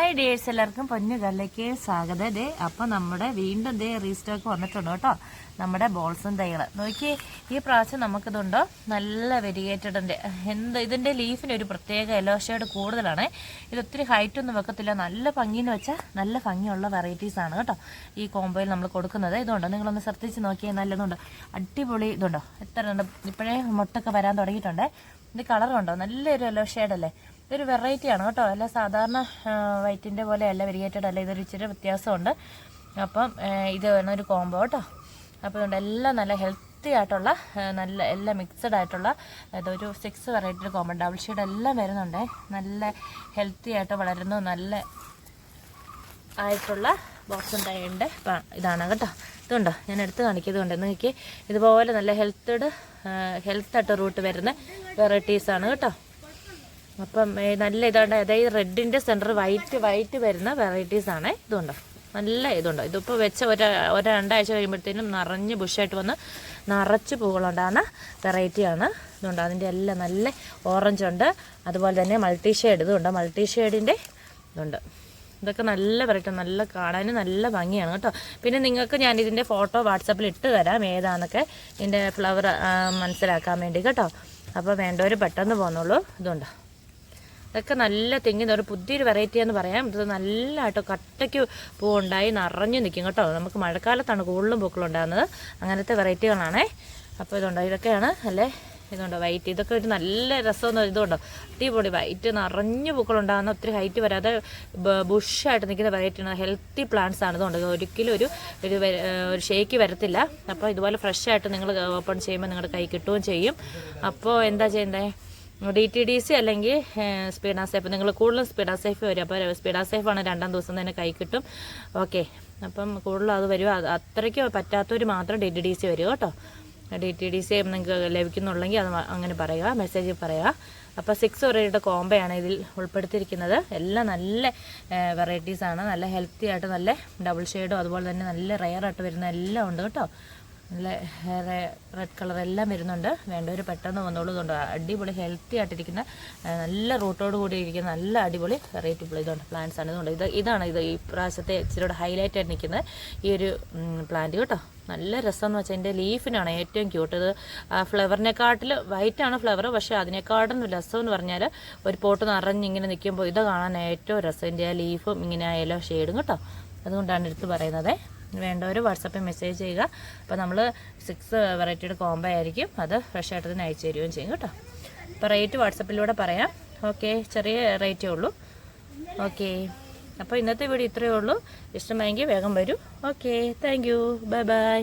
Hi ഡേഴ്സ് എല്ലാവർക്കും പൊന്നു കല്ലേക്ക് സ്വാഗതം. ദേ അപ്പം നമ്മുടെ വീണ്ടും ദേ റീസ്റ്റോക്ക് വന്നിട്ടുണ്ട് കേട്ടോ. നമ്മുടെ ബോൾസും തൈകൾ നോക്കി ഈ പ്രാവശ്യം നമുക്കിതുണ്ടോ? നല്ല വെരിഗേറ്റഡിന്റെ എന്ത് ഇതിന്റെ ലീഫിന് ഒരു പ്രത്യേക യെല്ലോ കൂടുതലാണ്. ഇത് ഒത്തിരി ഹൈറ്റ് ഒന്നും വെക്കത്തില്ല. നല്ല ഭംഗിയെന്ന് വെച്ചാൽ നല്ല ഭംഗിയുള്ള വെറൈറ്റീസ് ആണ് കേട്ടോ. ഈ കോമ്പോയിൽ നമ്മൾ കൊടുക്കുന്നത്. ഇതുണ്ടോ? നിങ്ങളൊന്ന് ശ്രദ്ധിച്ച് നോക്കിയാൽ നല്ലതുണ്ട്? അടിപൊളി ഇതുണ്ടോ? എത്ര ഉണ്ട്? ഇപ്പോഴേ മുട്ടൊക്കെ വരാൻ തുടങ്ങിയിട്ടുണ്ട്. ഇത് കളറുണ്ടോ നല്ലൊരു യെല്ലോ ഷെയ്ഡല്ലേ ഇതൊരു വെറൈറ്റിയാണ് കേട്ടോ. അല്ല സാധാരണ വൈറ്റിന്റെ പോലെ അല്ല വെരിഗേറ്റഡ് അല്ല. ഇതൊരു ഇച്ചിരി വ്യത്യാസമുണ്ട്. അപ്പം ഇത് വേണം ഒരു കോംബോ കേട്ടോ. അപ്പോൾ ഇതുകൊണ്ട് എല്ലാം നല്ല ഹെൽത്തി ആയിട്ടുള്ള നല്ല എല്ലാം മിക്സഡ് ആയിട്ടുള്ള ഇതൊരു six variety combo double shade എല്ലാം വരുന്നുണ്ട്. നല്ല ഹെൽത്തി ആയിട്ട് വളരുന്നു. നല്ല ആയിട്ടുള്ള ബോക്സ് ഉണ്ടായതിന്റെ ഇതാണ് കേട്ടോ. ഇതുണ്ടോ? ഞാൻ എടുത്ത് കാണിക്കുന്നതുകൊണ്ട് നിങ്ങൾക്ക് ഇതുപോലെ നല്ല ഹെൽത്തഡ് ഹെൽത്തായിട്ട് റൂട്ട് വരുന്ന വെറൈറ്റീസാണ് കേട്ടോ. അപ്പം നല്ല ഇതുണ്ട്. അതായത് റെഡിന്റെ സെന്റർ വൈറ്റ് വൈറ്റ് വരുന്ന വെറൈറ്റീസ് ആണ് ഇതുണ്ടോ. നല്ല ഇതുണ്ടോ. ഇതിപ്പോൾ വെച്ച ഒരു ഒരു രണ്ടാഴ്ച കഴിയുമ്പോഴത്തേനും നിറഞ്ഞ് ബുഷായിട്ട് വന്ന് നിറച്ച് പൂകളുണ്ടാകുന്ന വെറൈറ്റിയാണ് ഇതുണ്ട്. അതിന്റെ എല്ലാം നല്ല ഓറഞ്ച് ഉണ്ട്. അതുപോലെ തന്നെ മൾട്ടി ഷെയ്ഡ് ഇതുണ്ട്. മൾട്ടി ഷെയ്ഡിന്റെ ഇതുണ്ട്. ഇതൊക്കെ നല്ല വെറൈറ്റി നല്ല കാണാനും നല്ല ഭംഗിയാണ് കേട്ടോ. പിന്നെ നിങ്ങൾക്ക് ഞാൻ ഇതിന്റെ ഫോട്ടോ വാട്സപ്പിൽ ഇട്ട് തരാം. ഏതാണെന്നൊക്കെ ഇതിന്റെ ഫ്ലവർ മനസ്സിലാക്കാൻ വേണ്ടി കേട്ടോ. അപ്പോൾ വേണ്ടവർ പെട്ടെന്ന് പോന്നോളൂ. ഇതുണ്ടോ. ഇതൊക്കെ നല്ല തെങ്ങിന്ന് ഒരു പുതിയൊരു വെറൈറ്റി എന്ന് പറയാം. ഇത് നല്ല നല്ലതായിട്ട് കട്ടയ്ക്ക് പൂവുണ്ടായി നിറഞ്ഞു നിൽക്കും കേട്ടോ. നമുക്ക് മഴക്കാലത്താണ് കൂടുതലും പൂക്കളുണ്ടാകുന്നത് അങ്ങനത്തെ വെറൈറ്റികളാണേ അപ്പോൾ ഇതുണ്ടോ? ഇതൊക്കെയാണ് അല്ലേ? ഇതുണ്ടോ? വൈറ്റ് ഇതൊക്കെ ഒരു നല്ല രസമെന്ന് ഇതുണ്ടോ? അടിപൊളി വൈറ്റ് നിറഞ്ഞു പൂക്കളുണ്ടാകുന്ന ഒത്തിരി ഹൈറ്റ് വരാതെ ബുഷായിട്ട് നിൽക്കുന്ന വെറൈറ്റിയാണ് ഹെൽത്തി പ്ലാന്റ്സ് ആണ് ഇതുകൊണ്ട് ഒരിക്കലും ഒരു ഒരു ഒരു ഷേക്ക് വരത്തില്ല. അപ്പോൾ ഇതുപോലെ ഫ്രഷായിട്ട് നിങ്ങൾ ഓപ്പൺ ചെയ്യുമ്പോൾ നിങ്ങളുടെ കൈ കിട്ടുകയും ചെയ്യും. അപ്പോൾ എന്താ ചെയ്യേണ്ടത് ഡി ടി ഡി സി അല്ലെങ്കിൽ സ്പീഡാ സേഫ് നിങ്ങൾ കൂടുതലും സ്പീഡാ സേഫ് വരും അപ്പോൾ സ്പീഡാ സേഫ് ആണ് രണ്ടാം ദിവസം തന്നെ കൈ കിട്ടും. ഓക്കെ അപ്പം കൂടുതലും അത് വരും. അത് അത്രയ്ക്ക് പറ്റാത്തവർ മാത്രം ഡി ടി ഡി സി വരും കേട്ടോ. ഡി ടി ഡി സി നിങ്ങൾക്ക് ലഭിക്കുന്നുണ്ടെങ്കിൽ അത് അങ്ങനെ പറയുക മെസ്സേജ് പറയുക. അപ്പോൾ സിക്സ് വെറൈറ്റിയുടെ കോംബയാണ് ഇതിൽ ഉൾപ്പെടുത്തിയിരിക്കുന്നത്. എല്ലാം നല്ല വെറൈറ്റീസാണ് നല്ല ഹെൽത്തി ആയിട്ട് നല്ല ഡബിൾ ഷെയ്ഡും അതുപോലെ തന്നെ നല്ല റെയർ ആയിട്ട് വരുന്ന എല്ലാം ഉണ്ട് കേട്ടോ. നല്ല റെഡ് കളർ എല്ലാം വരുന്നുണ്ട്. വേണ്ടവർ പെട്ടെന്ന് വന്നോളൂ. ഇതുണ്ട് അടിപൊളി ഹെൽത്തി ആയിട്ടിരിക്കുന്ന നല്ല റൂട്ടോട് കൂടി ഇരിക്കുന്ന നല്ല അടിപൊളി വെറൈറ്റി ഇതുണ്ട് പ്ലാന്റ്സ് ആണ്. ഇതുണ്ട് ഇത് ഇതാണ് ഇത് ഈ പ്രാവശ്യത്തെ ഇച്ചിരിയുടെ ഹൈലൈറ്റ് ആയിട്ട് നിൽക്കുന്ന ഈ ഒരു പ്ലാന്റ് കേട്ടോ. നല്ല രസമെന്ന് വെച്ചാൽ എന്റെ ലീഫിനാണ് ഏറ്റവും ക്യൂട്ട് ഇത് ഫ്ലവറിനെക്കാട്ടിൽ വൈറ്റ് ആണ് ഫ്ലവർ പക്ഷേ അതിനെക്കാട്ടും രസം എന്ന് പറഞ്ഞാൽ ഒരു പോട്ട് നിറഞ്ഞ് ഇങ്ങനെ നിൽക്കുമ്പോൾ ഇത് കാണാൻ ഏറ്റവും രസം. എന്റെ ആ ലീഫും ഇങ്ങനെ ആ യെല്ലോ ഷെയ്ഡും കേട്ടോ. അതുകൊണ്ടാണ് എടുത്ത് പറയുന്നത്. വേണ്ടവർ വാട്സപ്പിൽ മെസ്സേജ് ചെയ്യുക. അപ്പോൾ നമ്മൾ സിക്സ് വെറൈറ്റിയുടെ കോംബോ ആയിരിക്കും. അത് ഫ്രഷ് ആയിട്ട് തന്നെ അയച്ചു തരികയും ചെയ്യും കേട്ടോ. അപ്പോൾ റേറ്റ് വാട്സപ്പിലൂടെ പറയാം. ഓക്കെ ചെറിയ റേറ്റേ ഉള്ളൂ. ഓക്കെ അപ്പോൾ ഇന്നത്തെ വീഡിയോ ഇത്രയേ ഉള്ളൂ. ഇഷ്ടമായെങ്കിൽ വേഗം വരൂ. Okay thank you bye bye